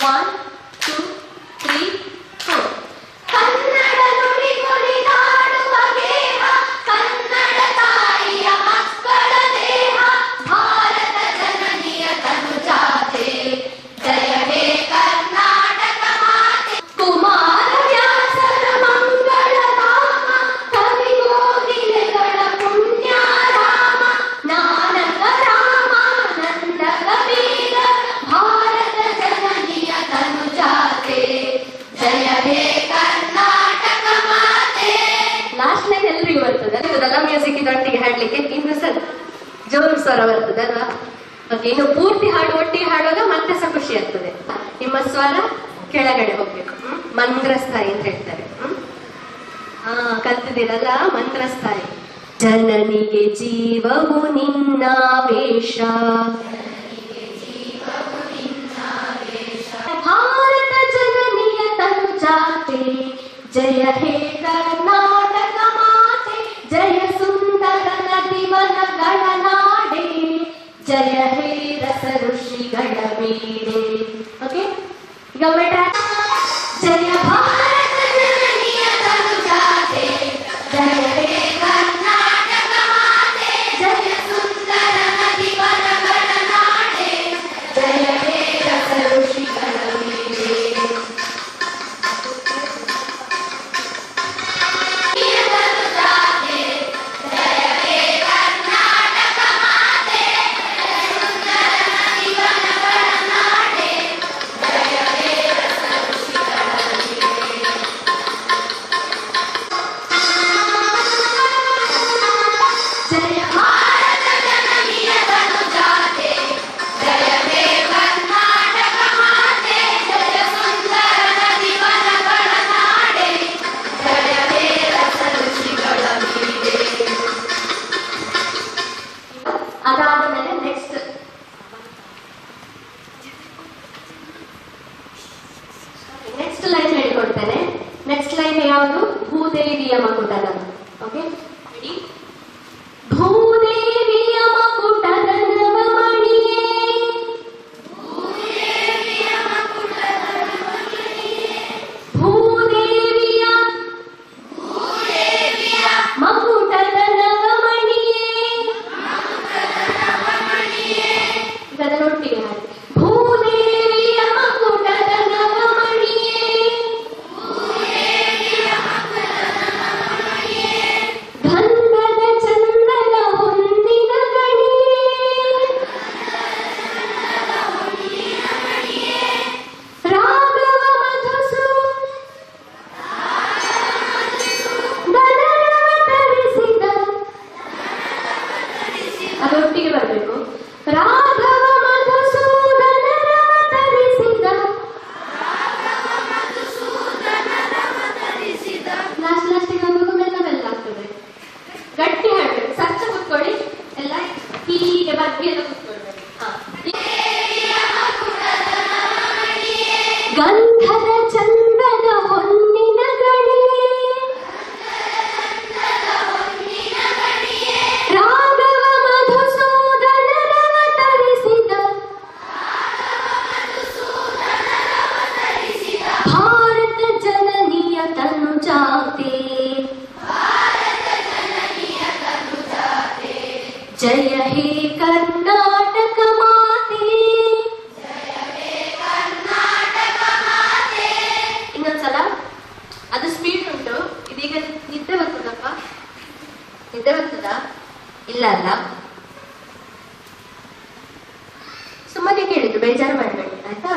One, ಕತ್ತಿದೆನಲ್ಲ ಮಂತ್ರಸ್ತಾರೆ ಜನನಿಗೆ ಜೀವವು ನಿನ್ನಾವೇಶ ಭಾರತ ಜನನಿಯ ತನು ಜಾತೆ ಜಯ ಹೇ y le van ಆಯ್ತಾ?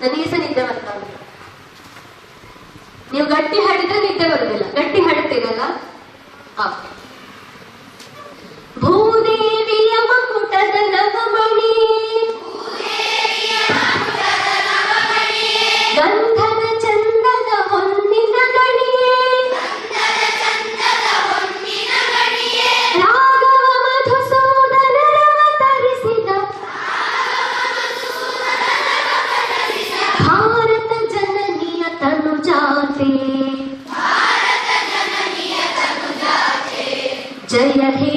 ನನಗೀಸ ನಿದ್ದೆ ಬರ್ತಾ ಉಂಟು. ನೀವು ಗಟ್ಟಿ ಹಾಡಿದ್ರೆ ನಿದ್ದೆ ಬರುದಿಲ್ಲ. ಗಟ್ಟಿ ಹಾಡುತ್ತೀರಲ್ಲ? ಭೂದೇವಿಯ ಮಕುಟದ ನವಮಣಿ. ಗಂಧ रहे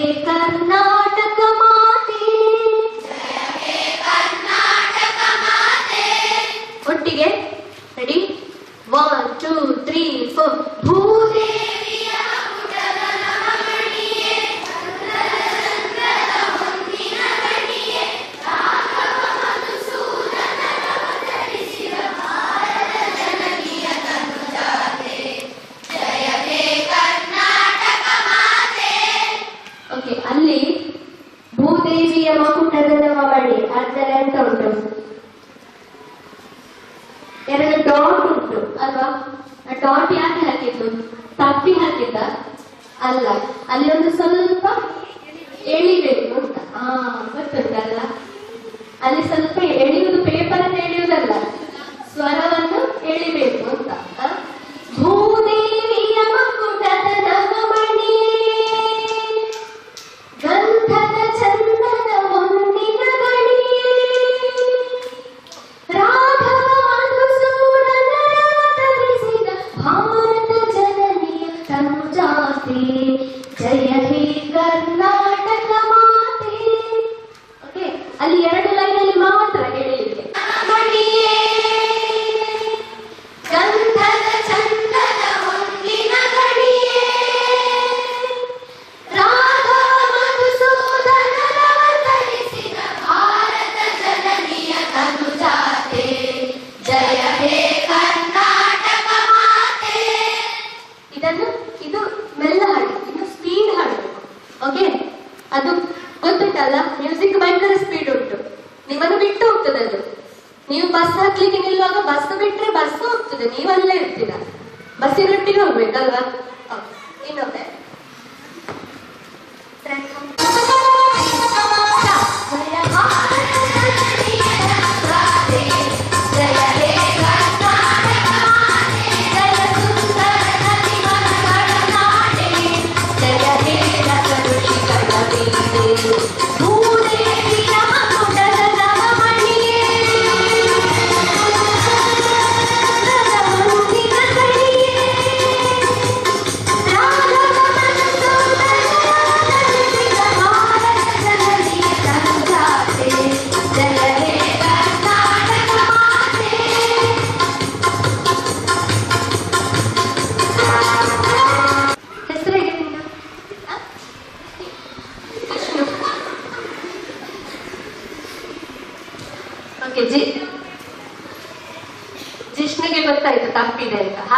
recuerdan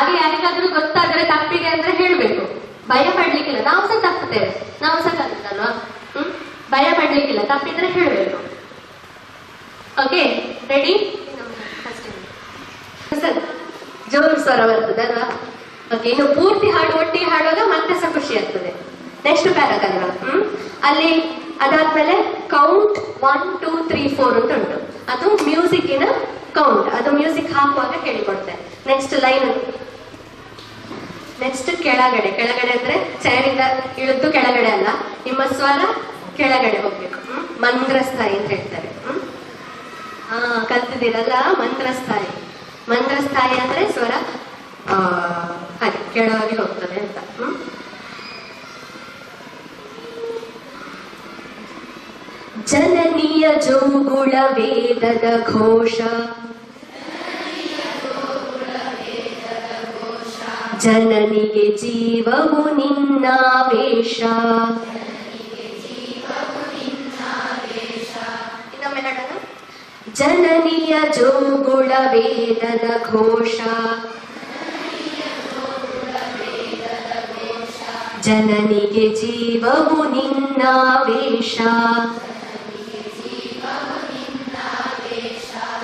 ಹಾಗೆ ಯಾರಿಗಾದ್ರೂ ಗೊತ್ತಾದ್ರೆ ತಪ್ಪಿದೆ ಅಂದ್ರೆ ಹೇಳ್ಬೇಕು. ಭಯ ಪಡ್ಲಿಕ್ಕಿಲ್ಲ. ನಾವು ಸಹ ತಪ್ಪುತ್ತೇವೆ ನಾವು ಸಹ ಕಲಿತಲ್ವಾ ಹ್ಮ್? ಭಯ ಪಡ್ಲಿಕ್ಕಿಲ್ಲ. ತಪ್ಪಿದ್ರೆ ಹೇಳ್ಬೇಕು. ಓಕೆ ರೆಡಿ ಜೋರು ಸ್ವರ ಬರ್ತದೆ ಅಲ್ವಾ? ಓಕೆ ಇನ್ನು ಪೂರ್ತಿ ಹಾಡು, ಒಟ್ಟಿಗೆ ಹಾಡುವಾಗ ಮತ್ತೆ ಸಹ ಖುಷಿ ಆಗ್ತದೆ. ನೆಕ್ಸ್ಟ್ ಪ್ಯಾರಾಗ್ ಅಲ್ವಾ ಹ್ಮ್? ಅಲ್ಲಿ ಅದಾದ್ಮೇಲೆ count one two three four ಅಂತ ಉಂಟು. ಅದು ಮ್ಯೂಸಿಕ್ಕಿನ ಕೌಂಟ್ ಅದು ಮ್ಯೂಸಿಕ್ ಹಾಕುವಾಗ ಹೇಳಿಕೊಡ್ತೆ. ನೆಕ್ಸ್ಟ್ ಲೈನ್ ನೆಕ್ಸ್ಟ್ ಕೆಳಗಡೆ ಕೆಳಗಡೆ ಅಂದ್ರೆ ಚೇರಿಂದ ಇಳಿದು ಕೆಳಗಡೆ ಅಲ್ಲ ನಿಮ್ಮ ಸ್ವರ ಕೆಳಗಡೆ ಹೋಗ್ಬೇಕು? ಮಂದ್ರಸ್ಥಾಯಿ ಅಂತ ಹೇಳ್ತಾರೆ. ಹ್ಮ್? ಹಾ ಕಲ್ತಿದ್ದೀರಲ್ಲ ಮಂತ್ರಸ್ಥಾಯಿ. ಮಂತ್ರಸ್ಥಾಯಿ ಅಂದ್ರೆ ಸ್ವರ ಆ, ಹಾಗೆ ಕೆಳಗೆ ಹೋಗ್ತದೆ ಅಂತ. ಹ್ಮ್? ಜನನೀಯ ಜೋಗುಳ ವೇದದ ಘೋಷ. ಜನನಿಗೆ ಜೀವವು ನಿನ್ನಾವೇಶ ಜನನಿಯ ಜೋಗುಳ ವೇದದ ಘೋಷ. ಜನನಿಗೆ ಜೀವವು ನಿನ್ನಾವೇಶ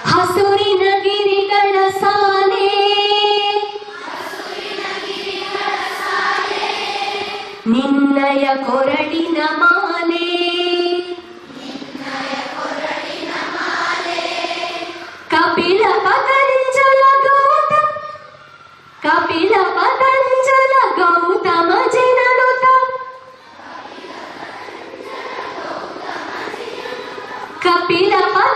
ಹಸುರಿನ ಗಿರಿಗಳ ಸಾಲೆ ನಿನ್ನಯ ಕೊರಳಿನ ಮಾಲೆ ಕಪಿಲ ಪತಂಜಲ ಗೌತ ಕಪಿಲ ಪತಂಜಲ ಗೌತಮ ಜನನುತ ಕಪಿಲ ಪತಂಜಲ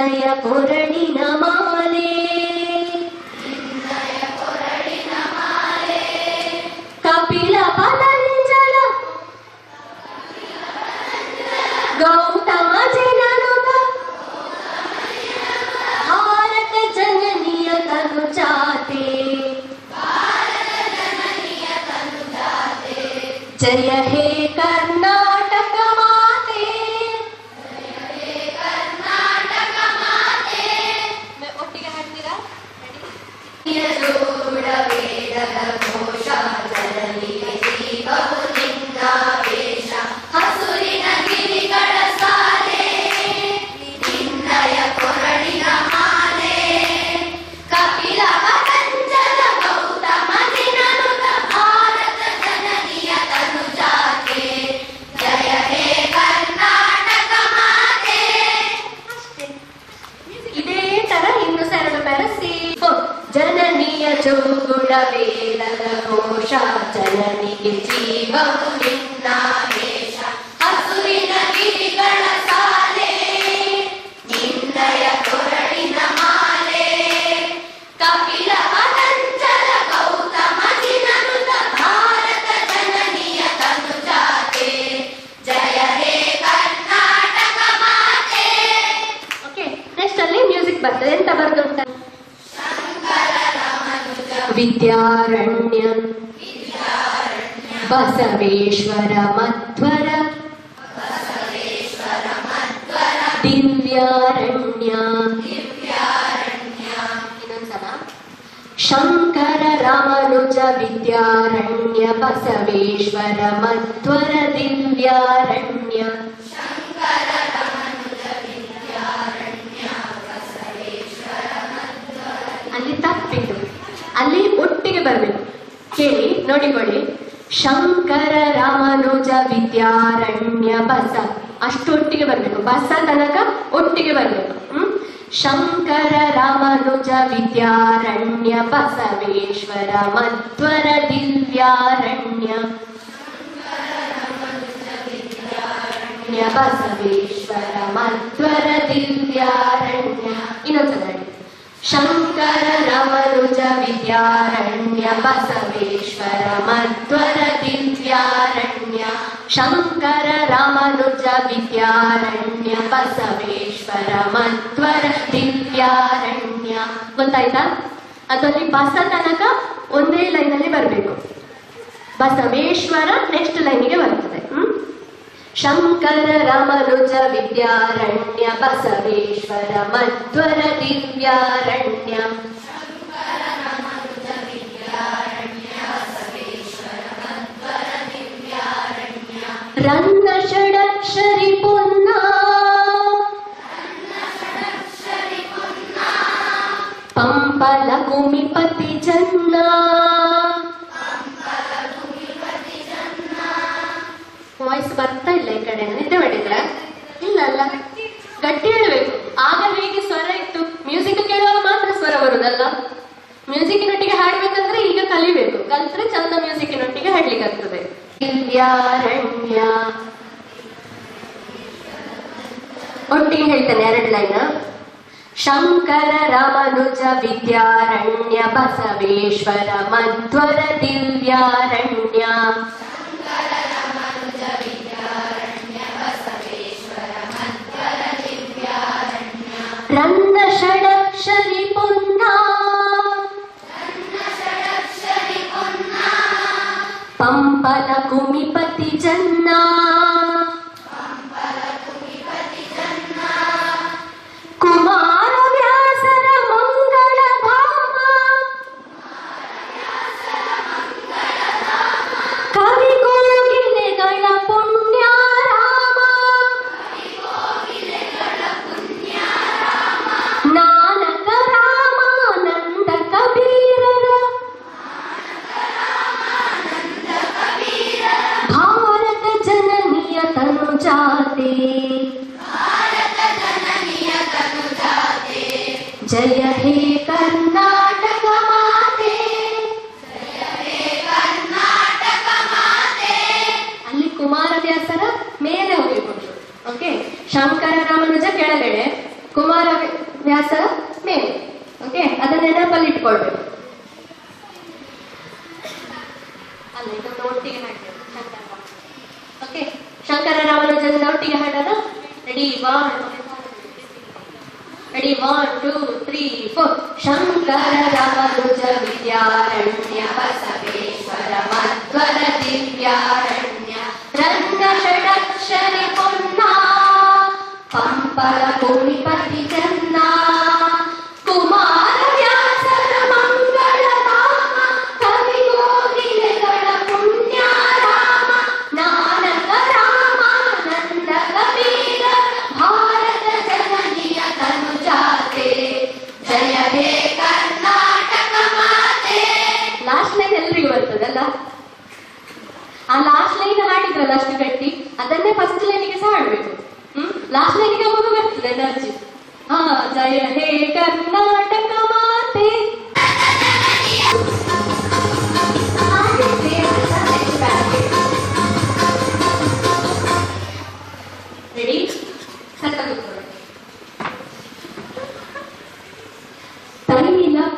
ನಿನ್ನಯ ಕೊರಳಿನ ಮಾಲೆ ಕಪಿಲ ಪತಂಜಲ ಗೌತಮ ಜನನುತ ಭಾರತ ಜನನಿಯ ತನು ಚಾತೆ ಜಯ ಹೇ ಕರ್ನಾಟಕ ವಿದ್ಯಾರಣ್ಯ ಬಸವೇಶ್ವರ ಮಧ್ವರ ದಿವ್ಯಾರಣ್ಯ ಇನ್ನೊಂದ್ಸಲ ಶಂಕರ ರಾಮನುಜ ವಿದ್ಯಾರಣ್ಯ ಬಸವೇಶ್ವರ ಮಧ್ವರ ದಿವ್ಯಾರಣ್ಯ ಅಲ್ಲಿ ತಪ್ಪಿತು ಅಲ್ಲಿ ಒಟ್ಟಿಗೆ ಬರಬೇಕು. ಕೇಳಿ, ನೋಡಿಕೊಳ್ಳಿ. ಶಂಕರ ರಾಮನುಜ ವಿದ್ಯಾರಣ್ಯ ಬಸ. ಅಷ್ಟು ಒಟ್ಟಿಗೆ ಬರಬೇಕು. ಬಸ ತನಕ ಒಟ್ಟಿಗೆ ಬರಬೇಕು. ಹ್ಮ್? ಶಂಕರ ರಾಮನುಜ ವಿದ್ಯಾರಣ್ಯ ಬಸವೇಶ್ವರ ಮಧ್ವರ ದಿವ್ಯಾರಣ್ಯ. ಬಸವೇಶ್ವರ ಮಧ್ವರ ದಿವ್ಯಾರಣ್ಯ. ಇನ್ನೊಂದ್ಸಲ ಶಂಕರ ರಮನುಜ ವಿದ್ಯಾರಣ್ಯ ಬಸವೇಶ್ವರ ಮಧ್ವರ ದಿವ್ಯಾರಣ್ಯ ಶಂಕರ ರಮನುಜ ವಿದ್ಯಾರಣ್ಯ ಬಸವೇಶ್ವರ ಮಧ್ವರ ದಿವ್ಯಾರಣ್ಯ ಗೊತ್ತಾಯ್ತಾ? ಅದರಲ್ಲಿ ಬಸ ತನಕ ಒಂದೇ ಲೈನಲ್ಲಿ ಬರಬೇಕು. ಬಸವೇಶ್ವರ ನೆಕ್ಸ್ಟ್ ಹ್ಮ್ शङ्कर रमनुज विद्यारण्य बसवेश्वर मध्वर दिव्यारण्यम् रन्न षडक्षरि पुन्ना पम्पलकुमिपति जन्ना ವಾಯ್ಸ್ ಬರ್ತಾ ಇಲ್ಲ ಈ ಕಡೆ. ನಿದ್ದೆ ಮಾಡಿದ್ರ? ಇಲ್ಲ ಅಲ್ಲ ಗಟ್ಟಿ ಹೇಳಬೇಕು. ಆಗ ಹೇಗೆ ಸ್ವರ ಇತ್ತು? ಮ್ಯೂಸಿಕ್ ಕೇಳುವಾಗ ಮಾತ್ರ ಸ್ವರ ಬರುದಲ್ಲ. ಮ್ಯೂಸಿಕ್ನೊಟ್ಟಿಗೆ ಹಾಡ್ಬೇಕಂದ್ರೆ ಈಗ ಕಲಿಬೇಕು. ಕಲ್ತ್ರೆ ಚಂದ ಮ್ಯೂಸಿಕ್ನೊಟ್ಟಿಗೆ ಹಾಡ್ಲಿಕ್ಕಾಗ್ತದೆ. ಆಗ್ತದೆ ಒಟ್ಟಿಗೆ ಹೇಳ್ತೇನೆ ಎರಡು ಲೈನ್ ಶಂಕರ ರಾಮನುಜ ವಿದ್ಯಾರಣ್ಯ ಬಸವೇಶ್ವರ ಮಧ್ವರ ದಿವ್ಯಾರಣ್ಯ. దంద షడక్షరి పొన్నా పంపల కుమిపతి జన్నా. ಜಯ ಹೇ ಕರ್ನಾಟಕ ಮಾತೆ ಅಲ್ಲಿ ಕುಮಾರವ್ಯಾಸರ ಮೇಲೆ ಹೋಗಬೇಕು ಓಕೆ ಶಂಕರ शङ्करजातुजविद्यारण्यवसवेश्वरमध्वरदिव्यारण्य पुन्ना पम्पलपुरिपतिजन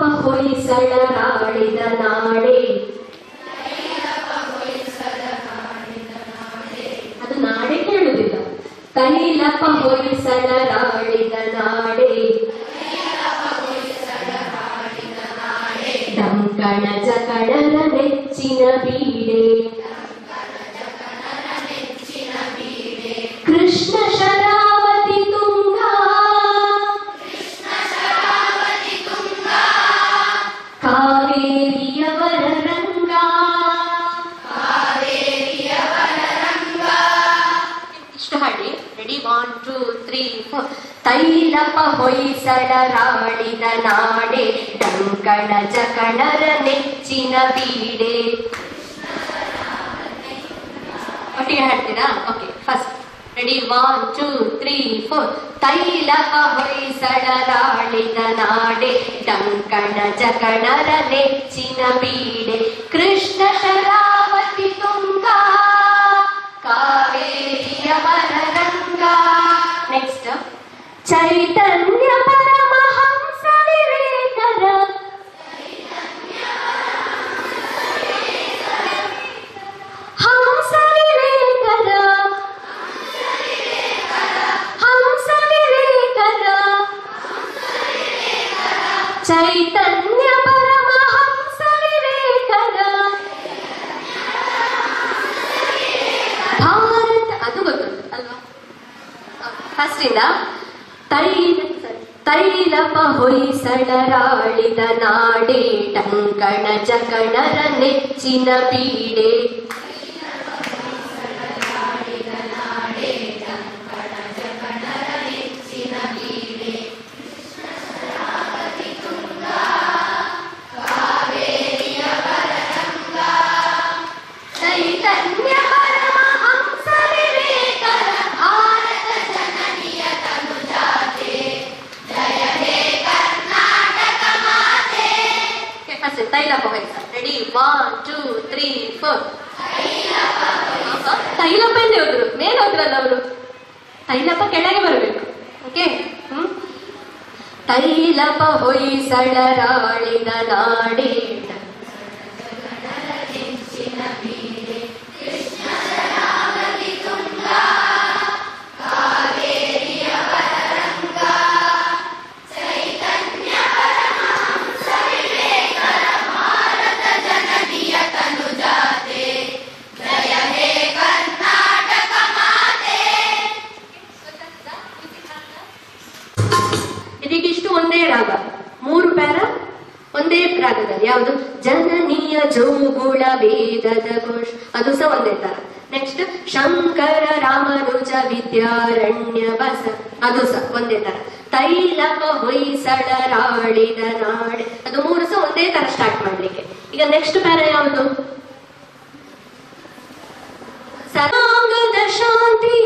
ತೈಲಪ ಹೊಯ್ಸಳರಾಳಿದ ನಾಡೆ ಅದು ನಾಡೆ ಕೇಳುದಿಲ್ಲ ತೈಲಪ ಹೊಯ್ಸಳರಾಳಿದ ನಾಡೆ ಡಂಕಣ ಜಕಣರ ನೆಚ್ಚಿನ ಬೀಡೆ ಫೋರ್ ತೈಲಪ ಹೊಯ್ಸಳರಾಳಿದ ನಾಡೆ ಡಂಕಣ ಜಕಣರ ನೆಚ್ಚಿನ ಬೀಡೆ ಒಟ್ಟಿಗೆ ಹಾಡ್ತೀರಾ okay first ready one two three four Tailapa ಹೊಯ್ಸಳರಾಳಿದ ನಾಡೆ Dankana ಜಕಣರ ನೆಚ್ಚಿನ ಬೀಡೆ ಕೃಷ್ಣ ಶರಾವತಿ ತುಂಗ ಕಾವೇರಿಯವರ ರಂಗ ನೆಕ್ಸ್ಟ್ ಚೈತನ್ಯ ಪರಮಹಂಸ ವಿವೇಕರ ಹಂಸ ವಿವೇಕರ ಹಂಸ ವಿವೇಕರ ಚೈತನ್ಯ ಪರಮಹಂಸ ವಿವೇಕರ ಭಾರತ ಅದು ಗೊತ್ತುಂಟು ಅಲ್ವಾ ಫಸ್ಟಿಂದ ತೈಲ ತೈಲಪ ಹೊಯ್ಸಳರಾಳಿದ ನಾಡೇ ಟಂಕಣ ಜಕಣರ ನೆಚ್ಚಿನ ಬೀಡೆ first Tailapa ಹೊಯ್ಸ ready one two three four Tailappa ಎಂದೇ ಹೋದ್ರು ಮೇಲೆ ಹೋದ್ರಲ್ಲ ಅವರು ತೈಲಪ್ಪ ಕೆಳಗೆ ಬರಬೇಕು ಓಕೆ ಹ್ಮ್ ತೈಲಪ ಹೊಯ್ಸಳರಾಳಿದ ನಾಡೇ ಘೋಷ ಅದು ಸಹ ಒಂದೇ ತರ. ನೆಕ್ಸ್ಟ್ ಶಂಕರ ರಾಮನುಜ ವಿದ್ಯಾರಣ್ಯ ಬಸ. ಅದು ಸಹ ಒಂದೇ ತರ. ತೈಲಪ ಹೊಯ್ಸಳರಾಳಿದ ನಾಡೆ. ಅದು ಮೂರು ಸಹ ಒಂದೇ ತರ ಸ್ಟಾರ್ಟ್ ಮಾಡ್ಲಿಕ್ಕೆ. ಈಗ ನೆಕ್ಸ್ಟ್ ಪ್ಯಾರ ಯಾವುದು? ಸರಾಂಗದ ಶಾಂತಿಯ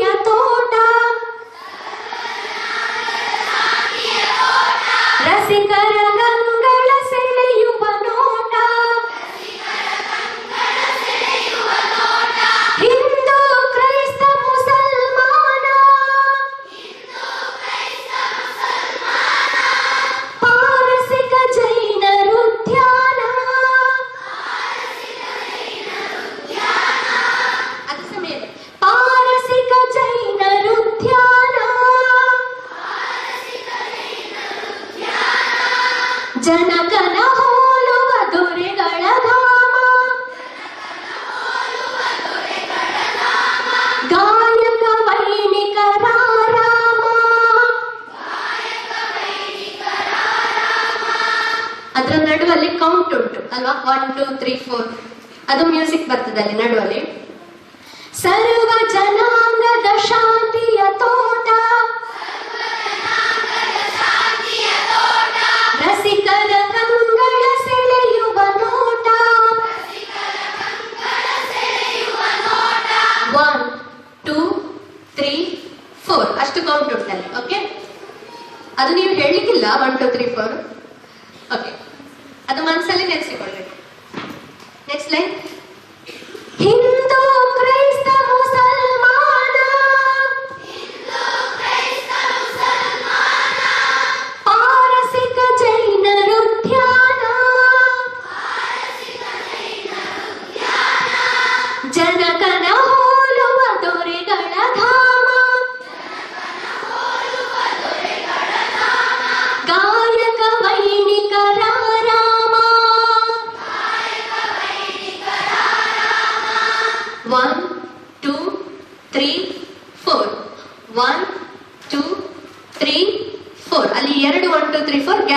ಅದರ ನಡುವಲ್ಲಿ ಕೌಂಟ್ ಉಂಟು, ಅಲ್ವಾ? ಒನ್ ಟೂ ತ್ರೀ ಫೋರ್ ಅದು ಮ್ಯೂಸಿಕ್ ಬರ್ತದೆ ಅಲ್ಲಿ ನಡುವಲ್ಲಿ. ಸರ್ವ ಜನಾಂಗದ ಶಾಂತಿಯ ತೋಟ. ರಸಿಕರ ಕಂಗಳ ಸೆಳೆಯುವ ನೋಟ. ಒನ್ ಟೂ ತ್ರೀ ಫೋರ್ ಅಷ್ಟು ಕೌಂಟ್ ಉಂಟಲ್ಲಿ ಓಕೆ ಅದು ನೀವು ಹೇಳಲಿಕ್ಕಿಲ್ಲ ಒನ್ ಟೂ ತ್ರೀ ಫೋರ್ ಅದು ಮನಸ್ಸಲ್ಲಿ ನೆನೆಸಿಕೊಳ್ಬೇಕು ನೆಕ್ಸ್ಟ್ ಲೈನ್ ಹಿಂದೆ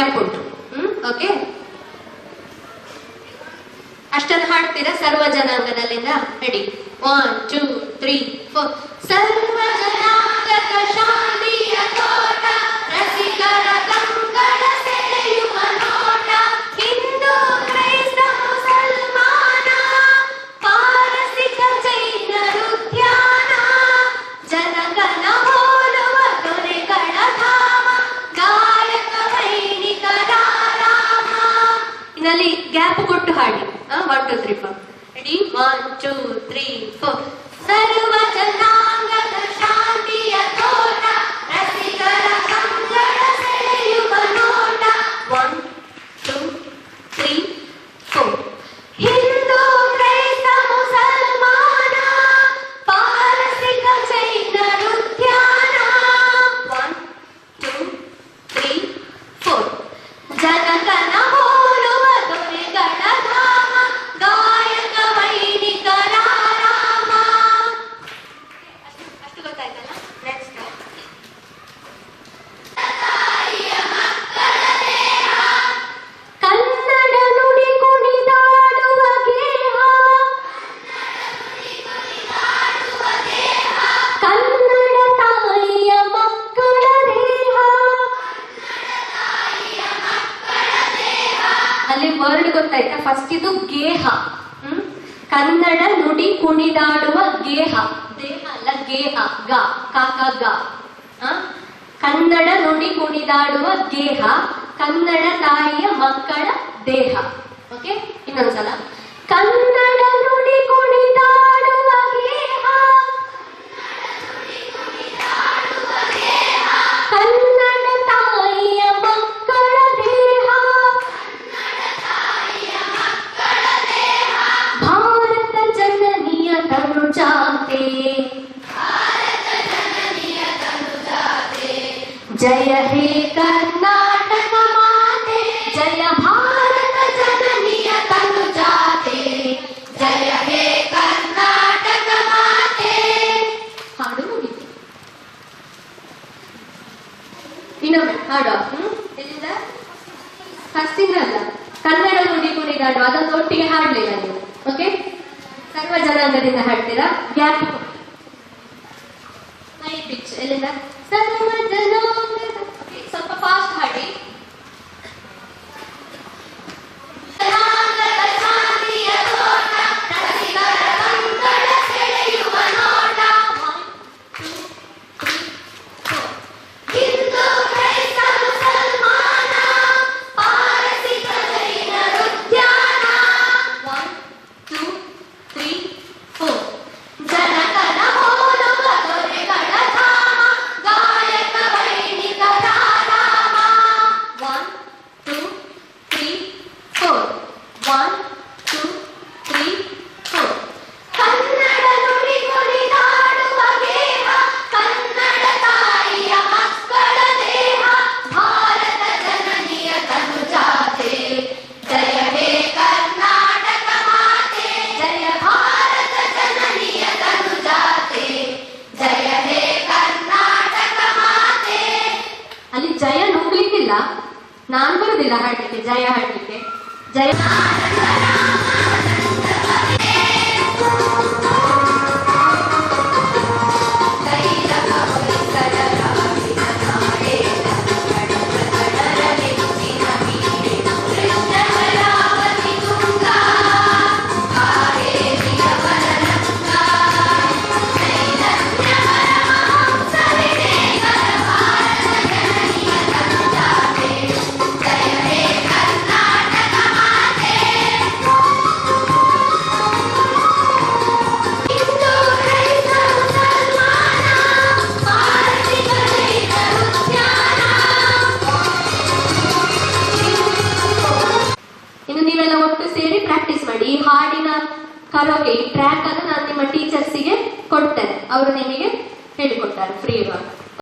ರ್ಯಾಂಪ್ ಉಂಟು ಹ್ಮ್ ಓಕೆ ಅಷ್ಟನ್ನು ಹಾಡ್ತೀರಾ? ಸರ್ವ ಜನಾಂಗದಲ್ಲಿಂದ ready one two three four ಸರ್ವ ಜನಾಂಗ ಅಲ್ಲಿ ಗ್ಯಾಪ್ ಕೊಟ್ಟು ಹಾಡಿ. One two three four ready one two three four ಸರ್ವ ಜನಾಂಗ ಮಕ್ಕಳ ದೇಹ. ಓಕೆ ಇನ್ನೊಂದ್ಸಲ. ಕನ್ನಡ ನುಡಿ ಕುಣಿದಾಡುವ ಗೇಹ. ಕನ್ನಡ ತಾಯಿಯ ಮಕ್ಕಳ ದೇಹ. ಭಾರತ ಜನನಿಯ ತನು ಜಾತೆ. ಜಯ ಹೇ ಕನ್ನಡ ಒಟ್ಟಿಗೆ ಹಾಡ್ಲಿಲ್ಲ ನೀವು ಓಕೆ ಸರ್ವ ಜನಾಂಗದಿಂದ ಹಾಡ್ತೀರಾ ಗ್ಯಾಪ್